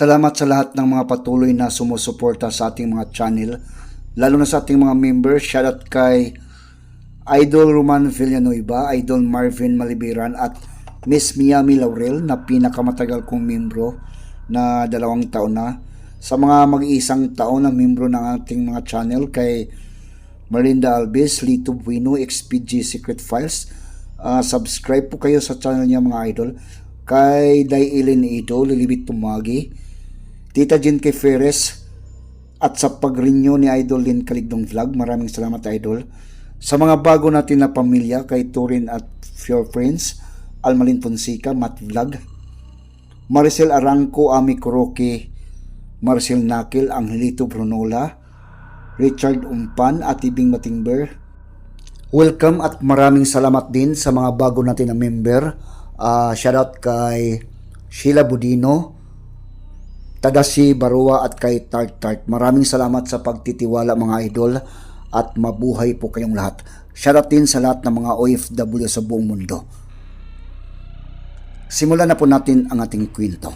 Salamat sa lahat ng mga patuloy na sumusuporta sa ating mga channel, lalo na sa ating mga members. Shoutout kay Idol Roman Villanueva, Idol Marvin Malibiran at Miss Miami Laurel na pinakamatagal kong membro na dalawang taon na. Sa mga mag-iisang taon na membro ng ating mga channel kay Marinda Alves, Lito Bueno, XPG Secret Files. Ah, subscribe po kayo sa channel niya mga idol. Kay Day Ilin Ito, Lilibit Tumagi, Tita Jen K. Ferres, at sa pag-renew ni Idol Lin Kaligdong Vlog. Maraming salamat Idol. Sa mga bago natin na pamilya, kay Turin at Your Friends, Almalin Fonseca, Matt Vlog, Maricel Arangco, Ami Kuroki, Marcel Nakil, Angelito Brunola, Richard Umpan at Ibing Matingber. Welcome at maraming salamat din sa mga bago natin na member. Ah, shoutout kay Sheila Budino, Tadashi Barua at kay Tart Tart. Maraming salamat sa pagtitiwala mga idol at mabuhay po kayong lahat. Shoutout din sa lahat ng mga OFW sa buong mundo. Simulan na po natin ang ating kwento.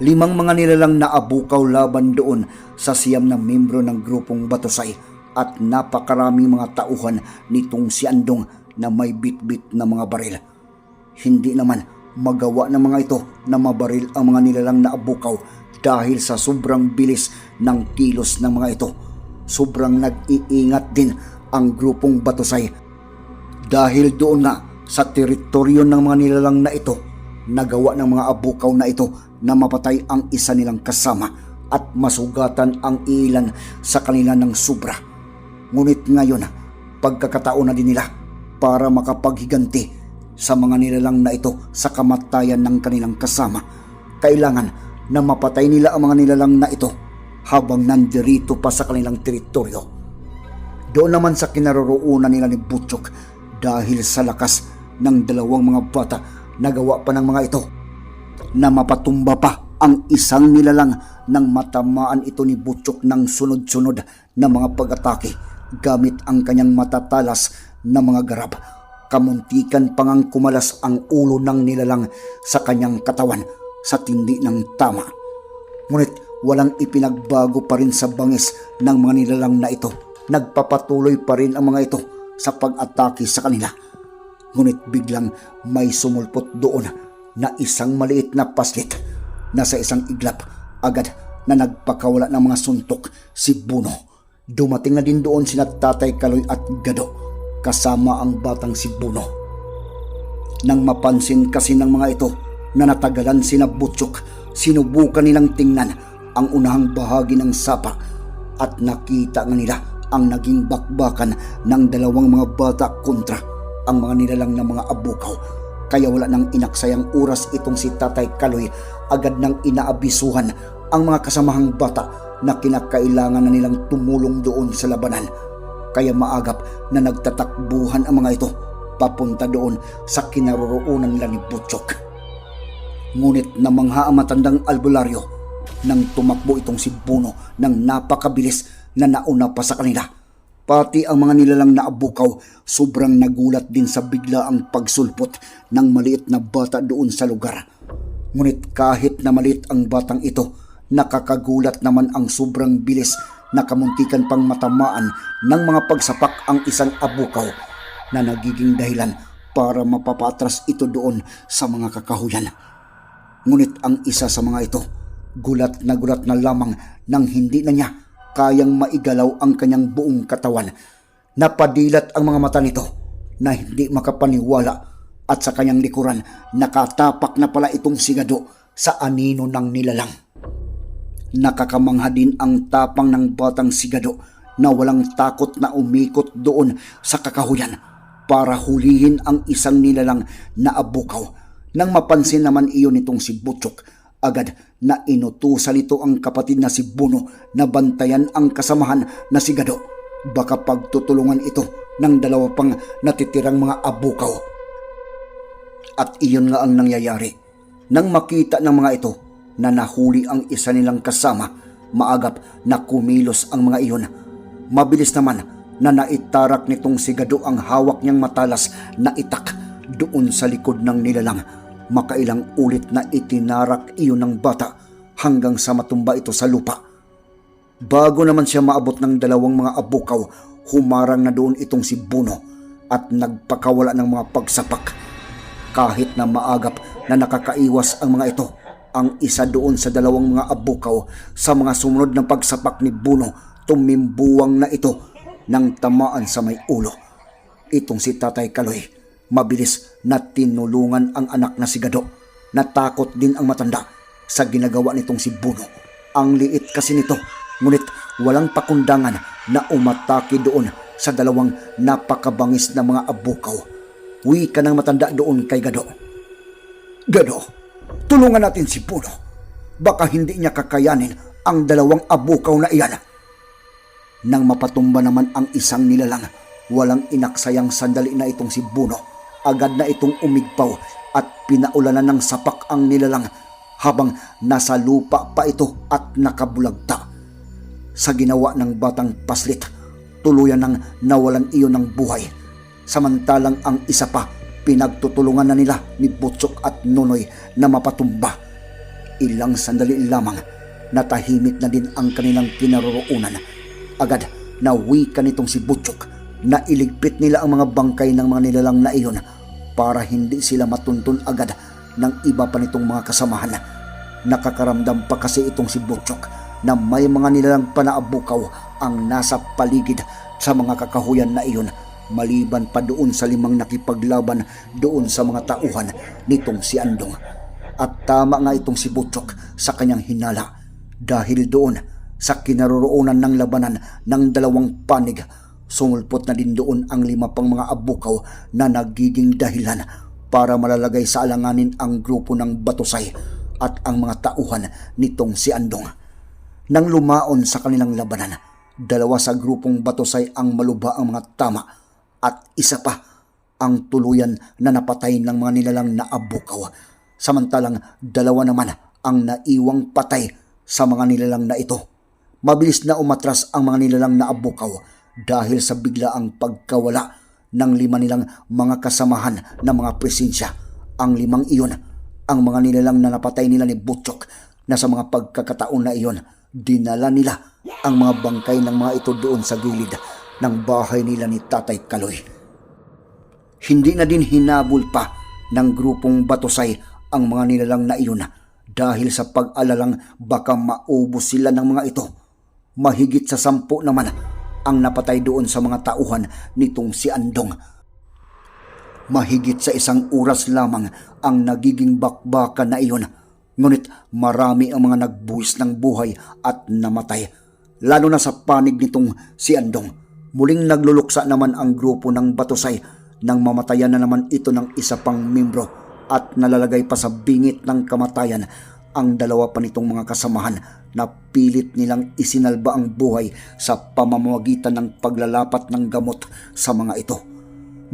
Limang mga nilalang naabukaw laban doon sa siyam na membro ng grupong Batusay at napakaraming mga tauhan nitong si Andong na may bit-bit na mga baril. Hindi naman magawa ng mga ito na mabaril ang mga nilalang naabukaw dahil sa sobrang bilis ng kilos ng mga ito. Sobrang nag-iingat din ang grupong Batusay dahil doon na sa teritoryo ng mga nilalang na ito, nagawa ng mga abukaw na ito na mapatay ang isa nilang kasama at masugatan ang ilan sa kanila ng sobra. Ngunit ngayon, pagkakataon na din nila para makapaghiganti sa mga nilalang na ito sa kamatayan ng kanilang kasama. Kailangan na mapatay nila ang mga nilalang na ito habang nandirito pa sa kanilang teritoryo. Doon naman sa kinaroroonan nila ni Butchok dahil sa lakas ng dalawang mga bata nagawa pa ng mga ito na mapatumba pa ang isang nilalang nang matamaan ito ni Butchok ng sunod-sunod na mga pag-atake gamit ang kanyang matatalas na mga garab. Kamuntikan pangang kumalas ang ulo ng nilalang sa kanyang katawan sa tindi ng tama. Ngunit walang ipinagbago pa rin sa bangis ng mga nilalang na ito. Nagpapatuloy pa rin ang mga ito sa pag-atake sa kanila. Ngunit biglang may sumulpot doon na isang maliit na paslit na sa isang iglap agad na nagpakawala ng mga suntok si Buno. Dumating na din doon sina Tatay Kaloy at Gado kasama ang batang si Buno. Nang mapansin kasi ng mga ito na natagalan sina Butchok, sinubukan nilang tingnan ang unahang bahagi ng sapa at nakita nga nila ang naging bakbakan ng dalawang mga bata kontra ang mga nilalang na mga abukaw. Kaya wala nang inaksayang oras itong si Tatay Kaloy agad nang inaabisuhan ang mga kasamahang bata na kinakailangan na nilang tumulong doon sa labanan. Kaya maagap na nagtatakbuhan ang mga ito papunta doon sa kinaroroonan nila ni Butchok. Ngunit namangha ang matandang albularyo nang tumakbo itong si Buno ng napakabilis na nauna pa sa kanila. Pati ang mga nilalang na abukaw, sobrang nagulat din sa bigla ang pagsulpot ng maliit na bata doon sa lugar. Ngunit kahit na maliit ang batang ito, nakakagulat naman ang sobrang bilis na kamuntikan pang matamaan ng mga pagsapak ang isang abukaw na nagiging dahilan para mapapatras ito doon sa mga kakahuyan. Ngunit ang isa sa mga ito, gulat na gulat na lamang nang hindi na niya kayang maigalaw ang kanyang buong katawan. Napadilat ang mga mata nito na hindi makapaniwala at sa kanyang likuran nakatapak na pala itong sigado sa anino ng nilalang. Nakakamangha din ang tapang ng batang sigado na walang takot na umikot doon sa kakahuyan para hulihin ang isang nilalang na abukaw. Nang mapansin naman iyon nitong si Butchok, agad na inutusan ito ang kapatid na si Buno na bantayan ang kasamahan na si Gado. Baka pagtutulungan ito ng dalawa pang natitirang mga abukaw. At iyon nga ang nangyayari. Nang makita ng mga ito na nahuli ang isa nilang kasama, maagap na kumilos ang mga iyon. Mabilis naman na naitarak nitong si Gado ang hawak niyang matalas na itak doon sa likod ng nilalang makailang ulit na itinarak iyon ng bata hanggang sa matumba ito sa lupa. Bago naman siya maabot ng dalawang mga abukaw, humarang na doon itong si Buno at nagpakawala ng mga pagsapak. Kahit na maagap na nakakaiwas ang mga ito, ang isa doon sa dalawang mga abukaw sa mga sumunod ng pagsapak ni Buno, tumimbuwang na ito ng tamaan sa may ulo. Itong si Tatay Kaloy, mabilis na tinulungan ang anak na si Gado. Natakot din ang matanda sa ginagawa nitong si Buno. Ang liit kasi nito, ngunit walang pakundangan na umatake doon sa dalawang napakabangis na mga abukaw. Uwi ka ng matanda doon kay Gado. Gado, tulungan natin si Buno. Baka hindi niya kakayanin ang dalawang abukaw na iyan. Nang mapatumba naman ang isang nilalang, walang inaksayang sandali na itong si Buno. Agad na itong umigpaw at pinaulanan ng sapak ang nilalang habang nasa lupa pa ito at nakabulagta. Sa ginawa ng batang paslit, tuluyan nang nawalan iyon ng buhay. Samantalang ang isa pa, pinagtutulungan na nila ni Butchok at Nonoy na mapatumba. Ilang sandali lamang, natahimik na din ang kanilang kinaroroonan. Agad nawi ka nitong si Butchok na iligpit nila ang mga bangkay ng mga nilalang na iyon para hindi sila matuntun agad ng iba pa nitong mga kasamahan. Nakakaramdam pa kasi itong si Butchok na may mga nilalang panaabukaw ang nasa paligid sa mga kakahuyan na iyon maliban pa doon sa limang nakipaglaban doon sa mga tauhan nitong si Andong. At tama nga itong si Butchok sa kanyang hinala dahil doon sa kinaroroonan ng labanan ng dalawang panig sumulpot na din doon ang lima pang mga abukaw na nagiging dahilan para malalagay sa alanganin ang grupo ng Batusay at ang mga tauhan nitong si Andong. Nang lumaon sa kanilang labanan, dalawa sa grupong Batusay ang maluba ang mga tama at isa pa ang tuluyan na napatay ng mga nilalang na abukaw. Samantalang dalawa naman ang naiwang patay sa mga nilalang na ito. Mabilis na umatras ang mga nilalang na abukaw dahil sa biglaang pagkawala ng lima nilang mga kasamahan na mga presensya. Ang limang iyon, ang mga nilalang na napatay nila ni Butchok na sa mga pagkakataon na iyon, dinala nila ang mga bangkay ng mga ito doon sa gilid ng bahay nila ni Tatay Kaloy. Hindi na din hinabol pa ng grupong Batosay ang mga nilalang na iyon dahil sa pag-alalang baka maubos sila ng mga ito. Mahigit sa sampu naman ang napatay doon sa mga tauhan nitong si Andong. Mahigit sa isang oras lamang ang nagiging bakbakan na iyon. Ngunit marami ang mga nagbuwis ng buhay at namatay. Lalo na sa panig nitong si Andong. Muling nagluluksa naman ang grupo ng Batusay nang mamatayan na naman ito ng isa pang membro at nalalagay pa sa bingit ng kamatayan ang dalawa pa nitong mga kasamahan na pilit nilang isinalba ang buhay sa pamamagitan ng paglalapat ng gamot sa mga ito.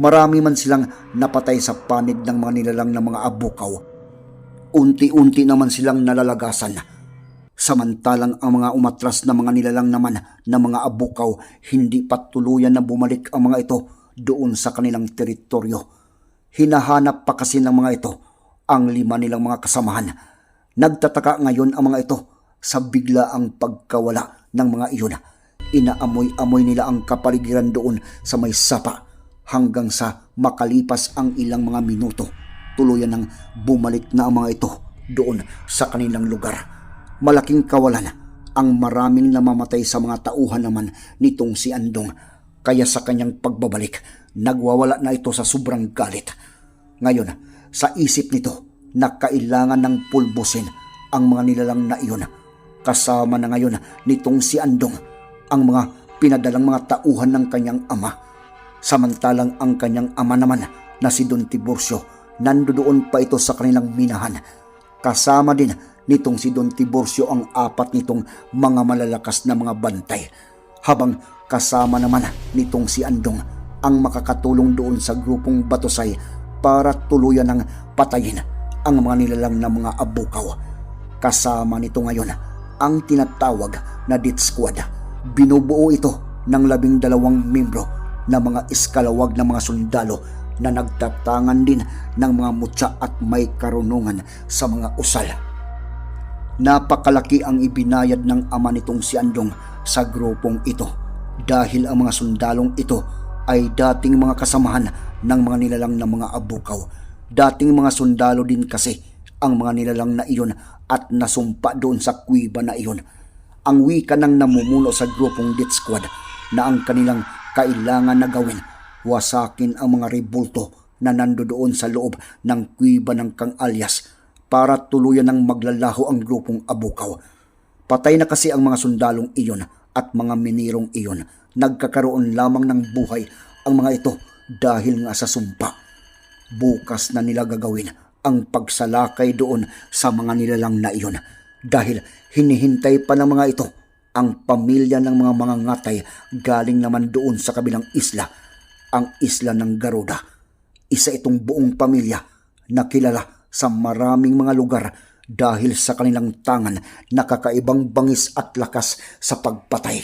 Marami man silang napatay sa panig ng mga nilalang na mga abukaw. Unti-unti naman silang nalalagasan. Samantalang ang mga umatras na mga nilalang naman na mga abukaw, hindi pa tuluyan na bumalik ang mga ito doon sa kanilang teritoryo. Hinahanap pa kasi ng mga ito ang lima nilang mga kasamahan. Nagtataka ngayon ang mga ito sa biglaang pagkawala ng mga iyon. Inaamoy-amoy nila ang kapaligiran doon sa may sapa hanggang sa makalipas ang ilang mga minuto. Tuluyan nang bumalik na ang mga ito doon sa kanilang lugar. Malaking kawalan ang maraming namamatay sa mga tauhan naman nitong si Andong. Kaya sa kanyang pagbabalik, nagwawala na ito sa sobrang galit. Ngayon, sa isip nito na kailangan ng pulbusin ang mga nilalang na iyon. Kasama na ngayon nitong si Andong ang mga pinadalang mga tauhan ng kanyang ama. Samantalang ang kanyang ama naman na si Don Tiburcio, nandoon pa ito sa kanilang minahan. Kasama din nitong si Don Tiburcio ang apat nitong mga malalakas na mga bantay. Habang kasama naman nitong si Andong ang makakatulong doon sa grupong Batosay para tuluyan ng patayin ang mga nilalang na mga abukaw. Kasama nito ngayon ang tinatawag na Death Squad. Binubuo ito ng labing dalawang membro na mga iskalawag na mga sundalo na nagtatangan din ng mga mutya at may karunungan sa mga usal. Napakalaki ang ibinayad ng ama nitong si Andong sa grupong ito dahil ang mga sundalong ito ay dating mga kasamahan ng mga nilalang na mga abukaw. Dating mga sundalo din kasi ang mga nilalang na iyon at nasumpa doon sa kuiba na iyon. Ang wika ng namumuno sa grupong Death Squad na ang kanilang kailangan na gawin wasakin ang mga rebulto na nandoon sa loob ng kuiba ng Kang Alias para tuluyan ng maglalaho ang grupong abukaw. Patay na kasi ang mga sundalong iyon at mga minirong iyon. Nagkakaroon lamang ng buhay ang mga ito dahil nga sa sumpa. Bukas na nila gagawin ang pagsalakay doon sa mga nilalang na iyon dahil hinihintay pa ng mga ito ang pamilya ng mga mga ngatay galing naman doon sa kabilang isla, ang isla ng Garuda. Isa itong buong pamilya na kilala sa maraming mga lugar dahil sa kanilang tangan na kakaibang bangis at lakas sa pagpatay.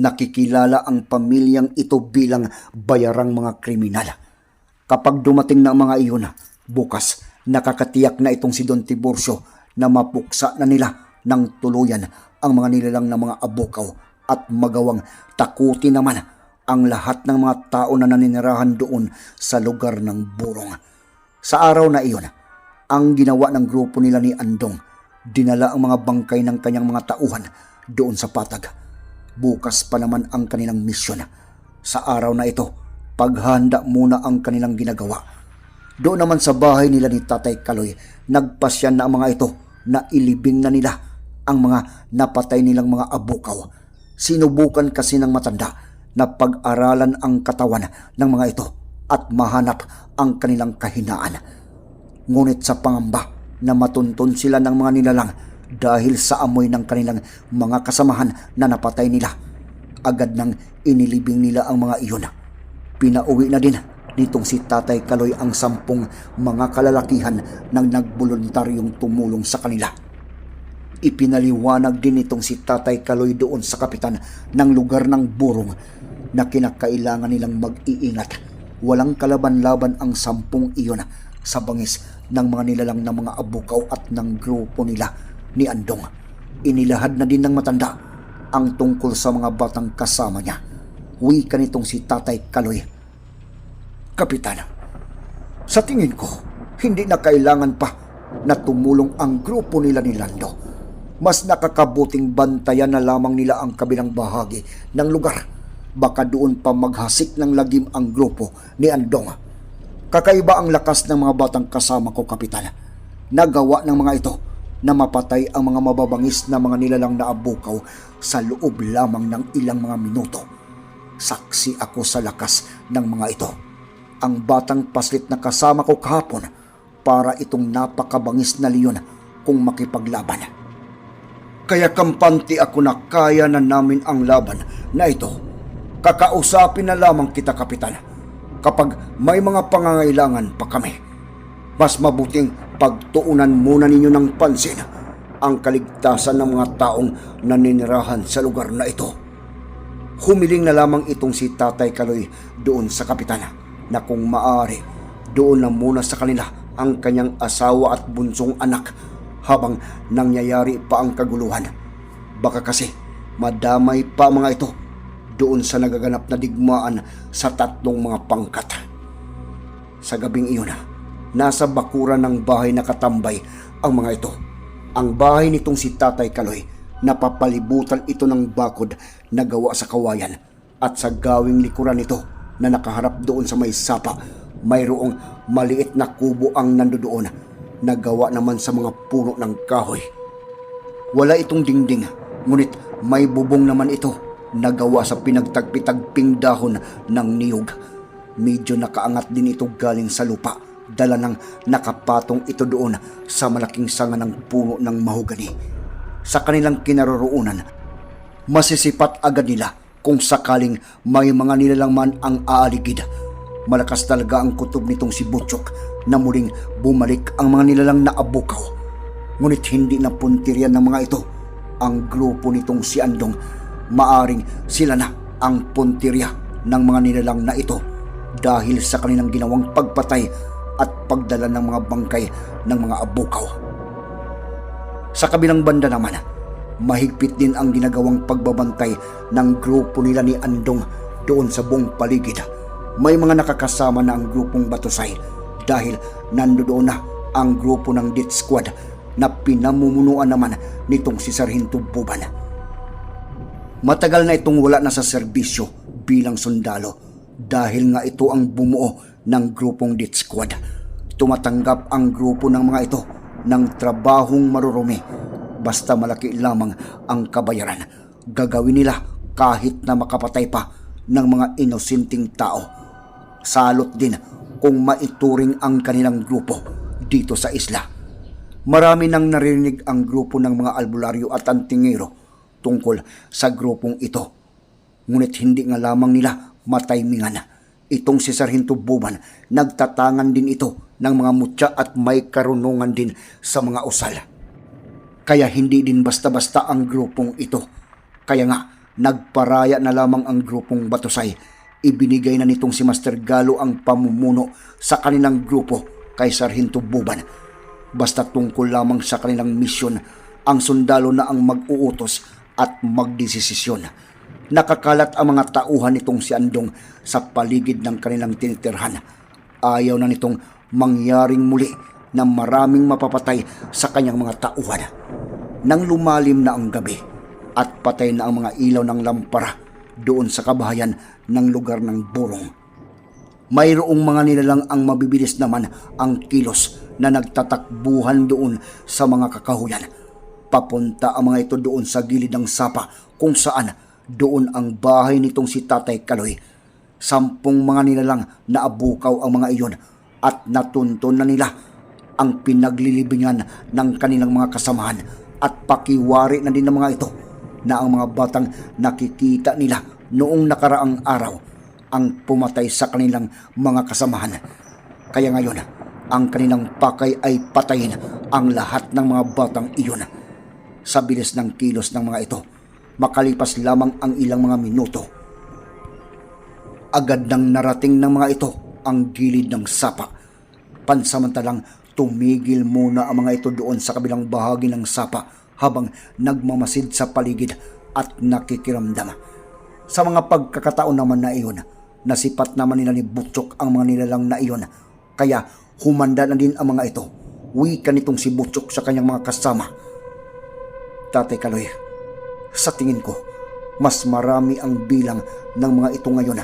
Nakikilala ang pamilyang ito bilang bayarang mga kriminal. Kapag dumating na ang mga iyon, bukas nakakatiyak na itong si Don Tiburcio na mapuksa na nila ng tuluyan ang mga nilalang na mga abukaw at magawang takuti naman ang lahat ng mga tao na naninirahan doon sa lugar ng burong. Sa araw na iyon, ang ginawa ng grupo nila ni Andong, dinala ang mga bangkay ng kanyang mga tauhan doon sa patag. Bukas pa naman ang kanilang misyon. Sa araw na ito, paghanda muna ang kanilang ginagawa. Doon naman sa bahay nila ni Tatay Kaloy, nagpasyan na ang mga ito na ilibing na nila ang mga napatay nilang mga abukaw. Sinubukan kasi ng matanda na pag-aralan ang katawan ng mga ito at mahanap ang kanilang kahinaan. Ngunit sa pangamba na matuntun sila ng mga nilalang dahil sa amoy ng kanilang mga kasamahan na napatay nila, agad nang inilibing nila ang mga iyon. Pinauwi na din nitong si Tatay Kaloy ang sampung mga kalalakihan nang nagboluntaryong tumulong sa kanila. Ipinaliwanag din itong si Tatay Kaloy doon sa kapitan ng lugar ng burong na kinakailangan nilang mag-iingat. Walang kalaban-laban ang sampung iyon sa bangis ng mga nilalang na mga abukaw at ng grupo nila ni Andong. Inilahad na din ng matanda ang tungkol sa mga batang kasama niya. Wika nitong si Tatay Kaloy. Kapitan, sa tingin ko, hindi na kailangan pa na tumulong ang grupo nila ni Lando. Mas nakakabuting bantayan na lamang nila ang kabilang bahagi ng lugar. Baka doon pa maghasik ng lagim ang grupo ni Andong. Kakaiba ang lakas ng mga batang kasama ko, Kapitan. Nagawa ng mga ito na mapatay ang mga mababangis na mga nilalang na abukaw sa loob lamang ng ilang mga minuto. Saksi ako sa lakas ng mga ito. Ang batang paslit na kasama ko kahapon para itong napakabangis na leon kung makipaglaban. Kaya kampante ako na kaya na namin ang laban na ito. Kakausapin na lamang kita, Kapitan, kapag may mga pangangailangan pa kami. Mas mabuting pagtuunan muna ninyo ng pansin ang kaligtasan ng mga taong naninirahan sa lugar na ito. Humiling na lamang itong si Tatay Kaloy doon sa Kapitan na kung maaari, doon na muna sa kanila ang kanyang asawa at bunsong anak habang nangyayari pa ang kaguluhan. Baka kasi madamay pa mga ito doon sa nagaganap na digmaan sa tatlong mga pangkat. Sa gabing iyon, nasa bakuran ng bahay na katambay ang mga ito. Ang bahay nitong si Tatay Kaloy, napapalibutan ito ng bakod na gawa sa kawayan at sa gawing likuran nito na nakaharap doon sa may sapa, mayroong maliit na kubo ang nandoon na gawa naman sa mga puno ng kahoy. Wala itong dingding, ngunit may bubong naman ito na gawa sa pinagtagpitagping dahon ng niyog. Medyo nakaangat din ito galing sa lupa. Dala ng nakapatong ito doon sa malaking sanga ng puno ng mahogani. Sa kanilang kinaroroonan, masisipat agad nila kung sakaling may mga nilalang man ang aaligid. Malakas talaga ang kutob nitong si Butchok na muling bumalik ang mga nilalang na abukaw. Ngunit hindi na puntiryan ng mga ito ang grupo nitong si Andong. Maaring sila na ang puntirya ng mga nilalang na ito dahil sa kanilang ginawang pagpatay at pagdala ng mga bangkay ng mga abukaw. Sa kabilang banda naman, mahigpit din ang ginagawang pagbabantay ng grupo nila ni Andong doon sa buong paligid. May mga nakakasama na ang grupong Batusay dahil nandoon na ang grupo ng Death Squad na pinamumunuan naman nitong si Sarhinto Buban. Matagal na itong wala na sa serbisyo bilang sundalo dahil nga ito ang bumuo ng grupong Death Squad. Tumatanggap ang grupo ng mga ito ng trabahong marurumi basta malaki lamang ang kabayaran. Gagawin nila kahit na makapatay pa ng mga inosinting tao. Salot din kung maituring ang kanilang grupo dito sa isla. Marami nang narinig ang grupo ng mga albularyo at antingero tungkol sa grupong ito. Ngunit hindi nga lamang nila mataymingan. Itong si Sarhinto Buban, nagtatangan din ito ng mga mutya at may karunungan din sa mga usal. Kaya hindi din basta-basta ang grupong ito. Kaya nga, nagparaya na lamang ang grupong Batusay. Ibinigay na nitong si Master Galo ang pamumuno sa kanilang grupo kay Sarhinto Buban. Basta tungkol lamang sa kanilang misyon, ang sundalo na ang mag-uutos at magdesisisyon. Nakakalat ang mga tauhan nitong si Andong sa paligid ng kanilang tinitirhan. Ayaw na nitong mangyaring muli na maraming mapapatay sa kanyang mga tauhan. Nang lumalim na ang gabi at patay na ang mga ilaw ng lampara doon sa kabahayan ng lugar ng burong. Mayroong mga nilalang ang mabibilis naman ang kilos na nagtatakbuhan doon sa mga kakahuyan. Papunta ang mga ito doon sa gilid ng sapa kung saan doon ang bahay nitong si Tatay Kaloy. Sampung mga nilalang na abukaw ang mga iyon at natunton na nila ang pinaglilibingan ng kanilang mga kasamahan at pakiwari na din ng mga ito na ang mga batang nakikita nila noong nakaraang araw ang pumatay sa kanilang mga kasamahan. Kaya ngayon, ang kanilang pakay ay patayin ang lahat ng mga batang iyon. Sa bilis ng kilos ng mga ito, makalipas lamang ang ilang mga minuto. Agad nang narating ng mga ito ang gilid ng sapa. Pansamantalang tumigil muna ang mga ito doon sa kabilang bahagi ng sapa habang nagmamasid sa paligid at nakikiramdam. Sa mga pagkakataon naman na iyon, nasipat naman nila ni Butchok ang mga nilalang na iyon. Kaya humanda na din ang mga ito. Wika nitong si Butchok sa kanyang mga kasama. Tatay Kaloy, sa tingin ko, mas marami ang bilang ng mga ito ngayon.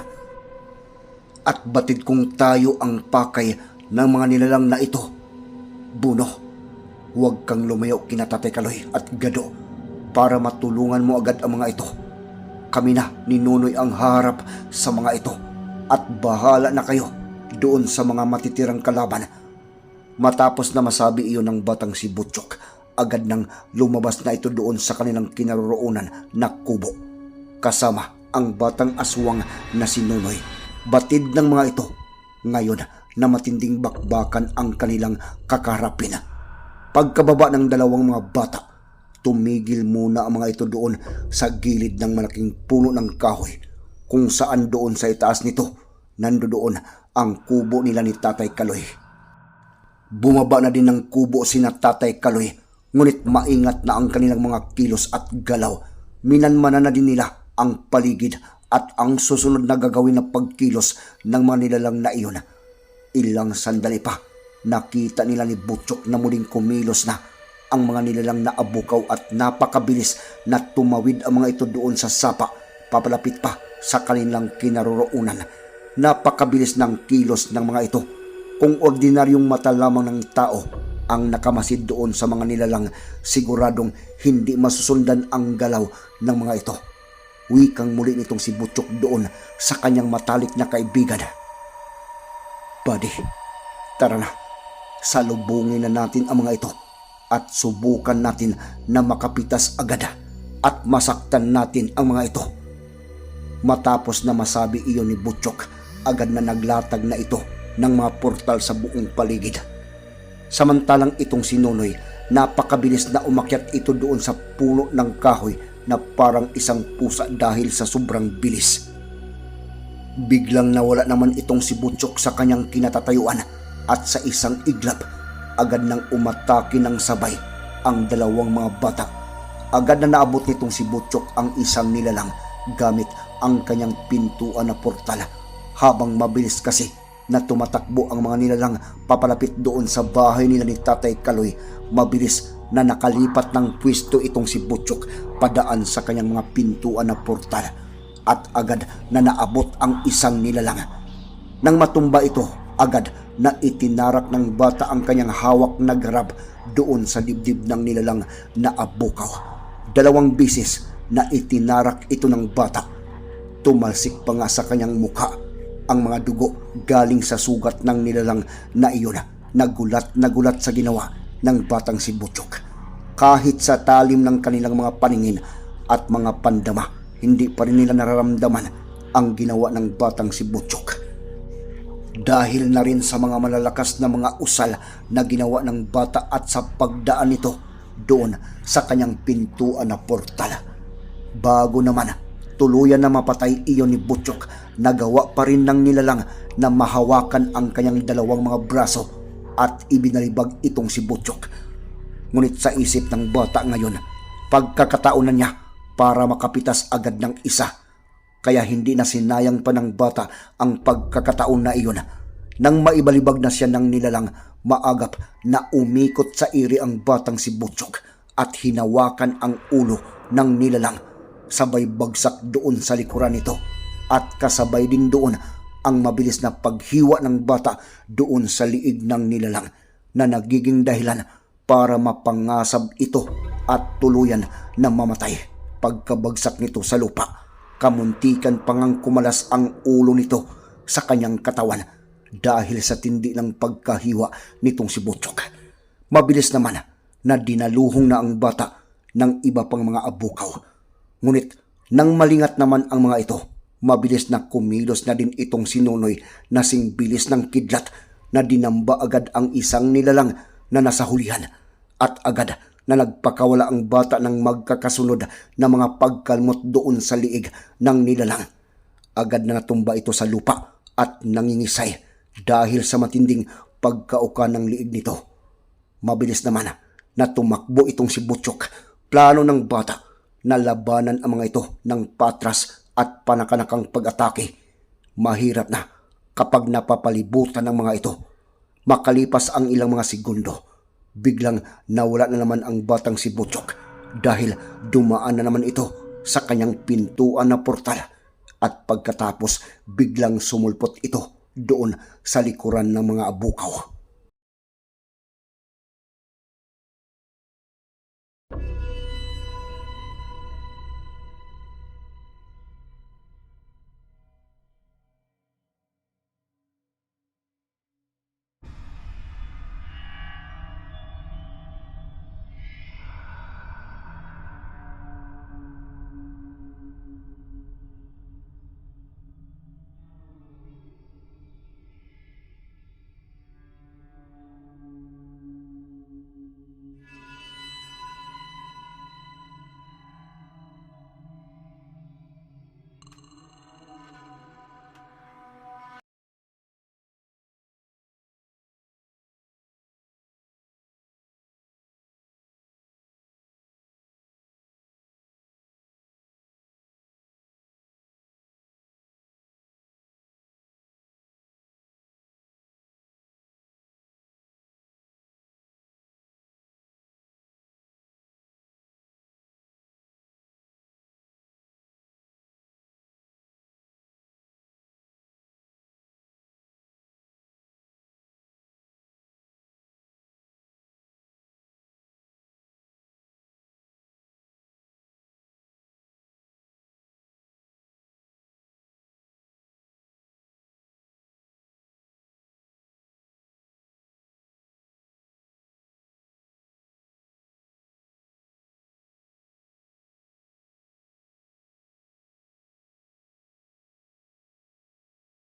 At batid kong tayo ang pakay ng mga nilalang na ito. Buno, huwag kang lumayo kina Tatay Kaloy at Gado para matulungan mo agad ang mga ito. Kami na ni Nunoy ang harap sa mga ito at bahala na kayo doon sa mga matitirang kalaban. Matapos na masabi iyon ng batang si Butchok, agad nang lumabas na ito doon sa kanilang kinaroroonan na kubo. Kasama ang batang aswang na si Nunoy. Batid ng mga ito ngayon na matinding bakbakan ang kanilang kakarapin. Pagkababa ng dalawang mga bata, tumigil muna ang mga ito doon sa gilid ng malaking puno ng kahoy kung saan doon sa itaas nito nandoon ang kubo nila ni Tatay Kaloy. Bumaba na din ng kubo si na Tatay Kaloy ngunit maingat na ang kanilang mga kilos at galaw. Minanmana na din nila ang paligid at ang susunod na gagawin na pagkilos ng mga nilalang na iyon. Ilang sandali pa, nakita nila ni Butchok na muling kumilos na ang mga nilalang na abukaw at napakabilis na tumawid ang mga ito doon sa sapa, papalapit pa sa kanilang kinaroroonan. Napakabilis ng kilos ng mga ito. Kung ordinaryong mata lamang ng tao ang nakamasid doon sa mga nilalang, siguradong hindi masusundan ang galaw ng mga ito. Wikang muli nitong si Butchok doon sa kanyang matalik na kaibigan. Buddy, tara na. Salubungin na natin ang mga ito at subukan natin na makapitas agad at masaktan natin ang mga ito. Matapos na masabi iyon ni Butchok, agad na naglatag na ito ng mga portal sa buong paligid. Samantalang itong si Nonoy, napakabilis na umakyat ito doon sa puno ng kahoy na parang isang pusa dahil sa sobrang bilis. Biglang nawala naman itong si Butchok sa kanyang kinatatayuan at sa isang iglap, agad nang umatake ng sabay ang dalawang mga bata. Agad na naabot nitong si Butchok ang isang nilalang gamit ang kanyang pintuan na portal. Habang mabilis kasi na tumatakbo ang mga nilalang papalapit doon sa bahay nila ni Tatay Kaloy, mabilis na nakalipat ng pwesto itong si Butchok padaan sa kanyang mga pintuan na portal at agad na naabot ang isang nilalang. Nang matumba ito, agad na itinarak ng bata ang kanyang hawak na garab doon sa dibdib ng nilalang na abukaw. Dalawang bisis na itinarak ito ng bata. Tumalsik pa nga sa kanyang mukha ang mga dugo galing sa sugat ng nilalang na iyon. Nagulat na gulat sa ginawa ng batang si Butchok. Kahit sa talim ng kanilang mga paningin at mga pandama, hindi pa rin nila nararamdaman ang ginawa ng batang si Butchok. Dahil na rin sa mga malalakas na mga usal na ginawa ng bata at sa pagdaan nito doon sa kanyang pintuan na portal. Bago naman, tuluyan na mapatay iyon ni Butchok, nagawa pa rin ng nilalang na mahawakan ang kanyang dalawang mga braso at ibinalibag itong si Butchok. Ngunit sa isip ng bata ngayon, pagkakataon na niya para makapitas agad ng isa. Kaya hindi na sinayang pa ng bata ang pagkakataon na iyon. Nang maibalibag na siya ng nilalang, maagap na umikot sa iri ang batang si Butchok at hinawakan ang ulo ng nilalang. Sabay bagsak doon sa likuran nito at kasabay din doon ang mabilis na paghiwa ng bata doon sa liig ng nilalang na nagiging dahilan para mapangasab ito at tuluyan na mamatay pagkabagsak nito sa lupa. Kamuntikan pangang kumalas ang ulo nito sa kanyang katawan dahil sa tindi ng pagkahiwa nitong si Butchok. Mabilis naman na dinaluhong na ang bata ng iba pang mga abukaw. Ngunit nang malingat naman ang mga ito, mabilis na kumilos na din itong si Nonoy na sing bilis ng kidlat na dinamba agad ang isang nilalang na nasa hulihan at agad na nagpakawala ang bata ng magkakasunod na mga pagkalmot doon sa liig ng nilalang. Agad na natumba ito sa lupa at nangingisay dahil sa matinding pagkauka ng liig nito. Mabilis naman na tumakbo itong si Butchok. Plano ng bata na labanan ang mga ito ng patras at panakanakang pag-atake. Mahirap na kapag napapalibutan ng mga ito. Makalipas ang ilang mga segundo, biglang nawala na naman ang batang si Butchok dahil dumaan na naman ito sa kanyang pintuan na portal at pagkatapos biglang sumulpot ito doon sa likuran ng mga abukaw.